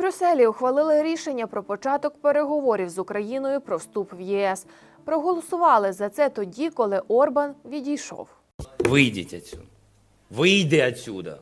Брюсселі ухвалили рішення про початок переговорів з Україною про вступ в ЄС. Проголосували за це тоді, коли Орбан відійшов. Вийдіть отсюда. Вийди отсюда.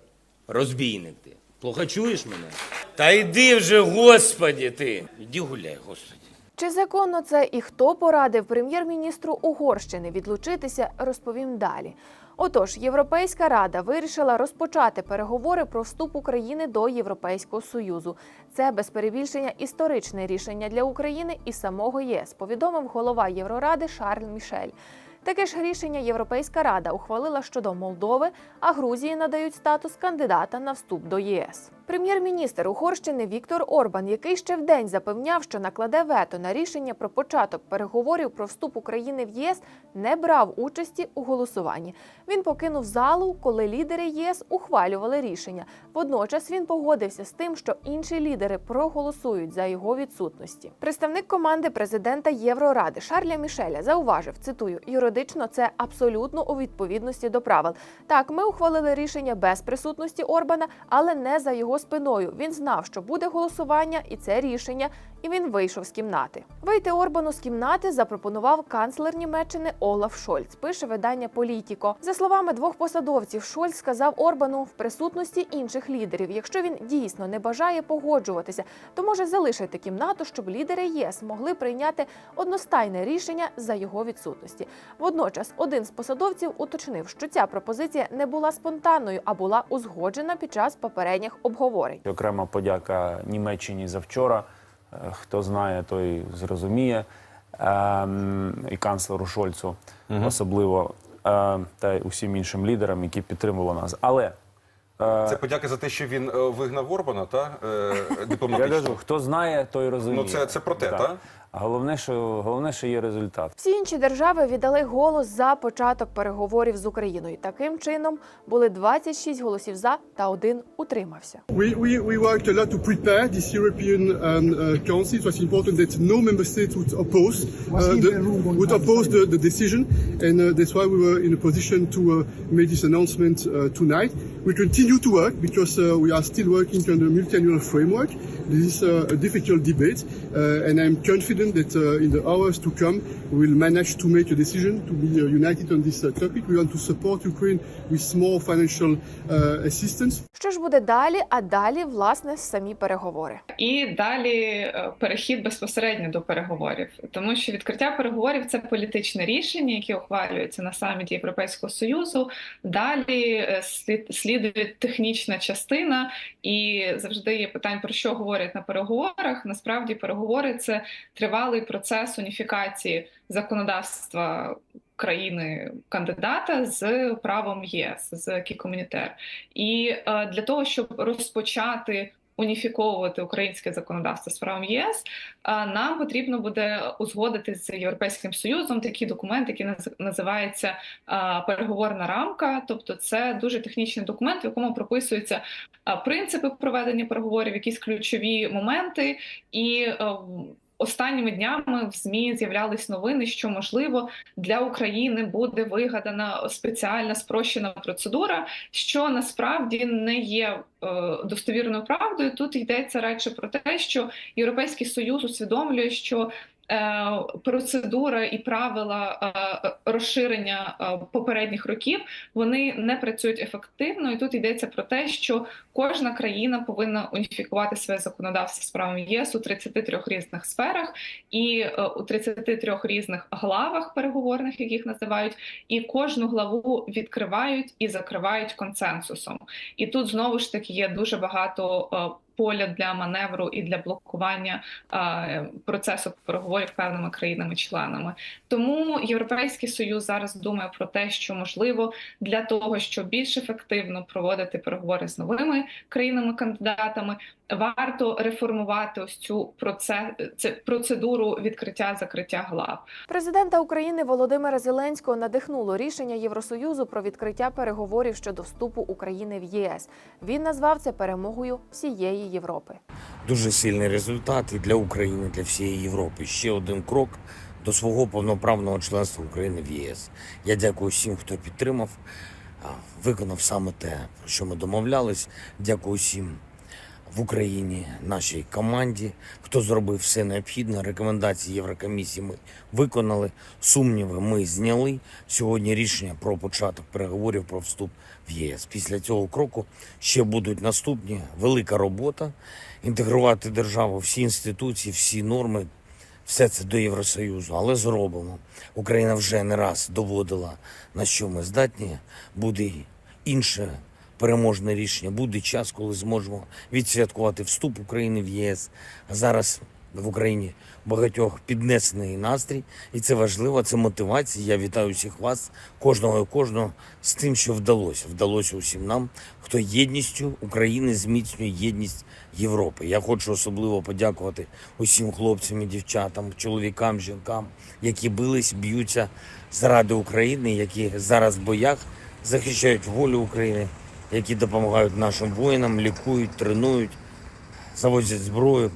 Розбійник ти. Плохо чуєш мене? Та йди вже, господі ти. Іди гуляй, господі. Чи законно це і хто порадив прем'єр-міністру Угорщини відлучитися, розповім далі. Отож, Європейська рада вирішила розпочати переговори про вступ України до Європейського союзу. Це без перебільшення історичне рішення для України і самого ЄС, повідомив голова Євроради Шарль Мішель. Таке ж рішення Європейська рада ухвалила щодо Молдови, а Грузії надають статус кандидата на вступ до ЄС. Прем'єр-міністр Угорщини Віктор Орбан, який ще вдень запевняв, що накладе вето на рішення про початок переговорів про вступ України в ЄС, не брав участі у голосуванні. Він покинув залу, коли лідери ЄС ухвалювали рішення. Водночас він погодився з тим, що інші лідери проголосують за його відсутності. Представник команди президента Євроради Шарля Мішеля зауважив, цитую, юридично це абсолютно у відповідності до правил. Так, ми ухвалили рішення без присутності Орбана, але не за його спиною. Він знав, що буде голосування, і це рішення, і він вийшов з кімнати. Вийти Орбану з кімнати запропонував канцлер Німеччини Олаф Шольц. Пише видання Політіко. За словами двох посадовців, Шольц сказав Орбану в присутності інших лідерів. Якщо він дійсно не бажає погоджуватися, то може залишити кімнату, щоб лідери ЄС могли прийняти одностайне рішення за його відсутності. Водночас, один з посадовців уточнив, що ця пропозиція не була спонтанною, а була узгоджена під час попередніх обговорень. Окрема подяка Німеччині за вчора. Е, Хто знає, той зрозуміє. Ем, І канцлеру Шольцу особливо, е, та й усім іншим лідерам, які підтримували нас. Але Це подяка за те, що він е, вигнав Орбана, та е, я дипломатично. кажу, хто знає, той розуміє. Ну, це- це про те, Так. та? Головне, що головне, що є результат. Всі інші держави віддали голос за початок переговорів з Україною. Таким чином були 26 голосів за та один утримався. We, we, we worked a lot to prepare this European um, uh, Council. It was important that no member state would oppose uh, the, would oppose the, the decision, and uh, that's why we were in a position to uh, make this announcement uh, tonight. We continue to work because uh, we are still working on the multi-annual framework. This is uh, a difficult debate, uh, and I'm confident that uh, in the hours to come we will manage to make a decision to be uh, united on this uh, topic. We want to support Ukraine with more financial uh, assistance. Що ж буде далі? А далі, власне, самі переговори. І далі е, перехід безпосередньо до переговорів, тому що відкриття переговорів це політичне рішення, яке ухвалюється на саміті Європейського союзу. Далі е, слід слідує технічна частина, і завжди є питань про що говорять на переговорах. Насправді, переговори це тривалий процес уніфікації законодавства. Країни кандидата з правом ЄС з кікомунітер. І е, для того, щоб розпочати уніфіковувати українське законодавство з правом ЄС, нам потрібно буде узгодити з Європейським Союзом такі документи, які наз- називається переговорна рамка. Тобто, це дуже технічний документ, в якому прописуються принципи проведення переговорів, якісь ключові моменти і. Останніми днями в змі з'являлись новини, що можливо для України буде вигадана спеціальна спрощена процедура, що насправді не є е, достовірною правдою. Тут йдеться радше про те, що Європейський Союз усвідомлює, що процедура і правила е, розширення е, попередніх років вони не працюють ефективно. І тут йдеться про те, що кожна країна повинна уніфікувати своє законодавство з правом ЄС у 33 різних сферах і е, у 33 різних главах переговорних, яких називають, і кожну главу відкривають і закривають консенсусом. І тут знову ж таки є дуже багато. Поля для маневру і для блокування процесу переговорів певними країнами-членами. Тому Європейський Союз зараз думає про те, що можливо для того, щоб більш ефективно проводити переговори з новими країнами-кандидатами, варто реформувати ось цю процес, процедуру відкриття закриття глав. Президента України Володимира Зеленського надихнуло рішення Євросоюзу про відкриття переговорів щодо вступу України в ЄС. Він назвав це перемогою всієї Європи. Дуже сильний результат і для України, і для всієї Європи. Ще один крок до свого повноправного членства України в ЄС. Я дякую всім, хто підтримав, виконав саме те, про що ми домовлялись. Дякую всім в Україні нашій команді, хто зробив все необхідне. Рекомендації Єврокомісії ми виконали. Сумніви ми зняли. Сьогодні рішення про початок переговорів про вступ в ЄС. Після цього кроку ще будуть наступні велика робота інтегрувати державу, всі інституції, всі норми. Все це до Євросоюзу, але зробимо. Україна вже не раз доводила, на що ми здатні. Буде інше переможне рішення. Буде час, коли зможемо відсвяткувати вступ України в ЄС. А зараз в Україні багатьох піднесений настрій, і це важливо. Це мотивація. Я вітаю всіх вас, кожного і кожного з тим, що вдалося. Вдалося усім нам, хто єдністю України зміцнює єдність Європи. Я хочу особливо подякувати усім хлопцям і дівчатам, чоловікам, жінкам, які бились, б'ються заради України, які зараз в боях захищають волю України, які допомагають нашим воїнам, лікують, тренують, завозять зброю,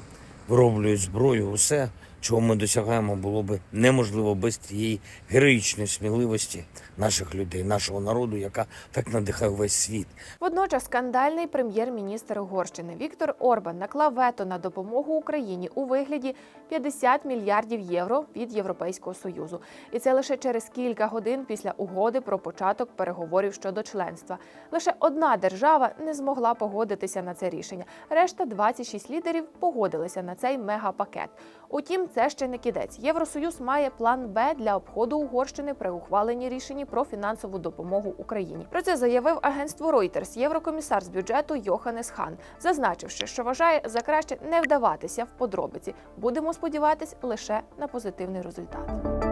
вироблюють зброю. Усе, чого ми досягаємо, було би неможливо без цієї героїчної сміливості наших людей, нашого народу, яка так надихає весь світ. Водночас скандальний прем'єр-міністр Угорщини Віктор Орбан наклав вето на допомогу Україні у вигляді 50 мільярдів євро від Європейського союзу, і це лише через кілька годин після угоди про початок переговорів щодо членства. Лише одна держава не змогла погодитися на це рішення. Решта 26 лідерів погодилися на цей мегапакет. Утім, це ще не кінець. Євросоюз має план Б для обходу Угорщини при ухваленні рішення про фінансову допомогу Україні. Про це заявив агентство Reuters єврокомісар з бюджету Йоханес Хан, зазначивши, що вважає за краще не вдаватися в подробиці. Будемо сподіватись лише на позитивний результат.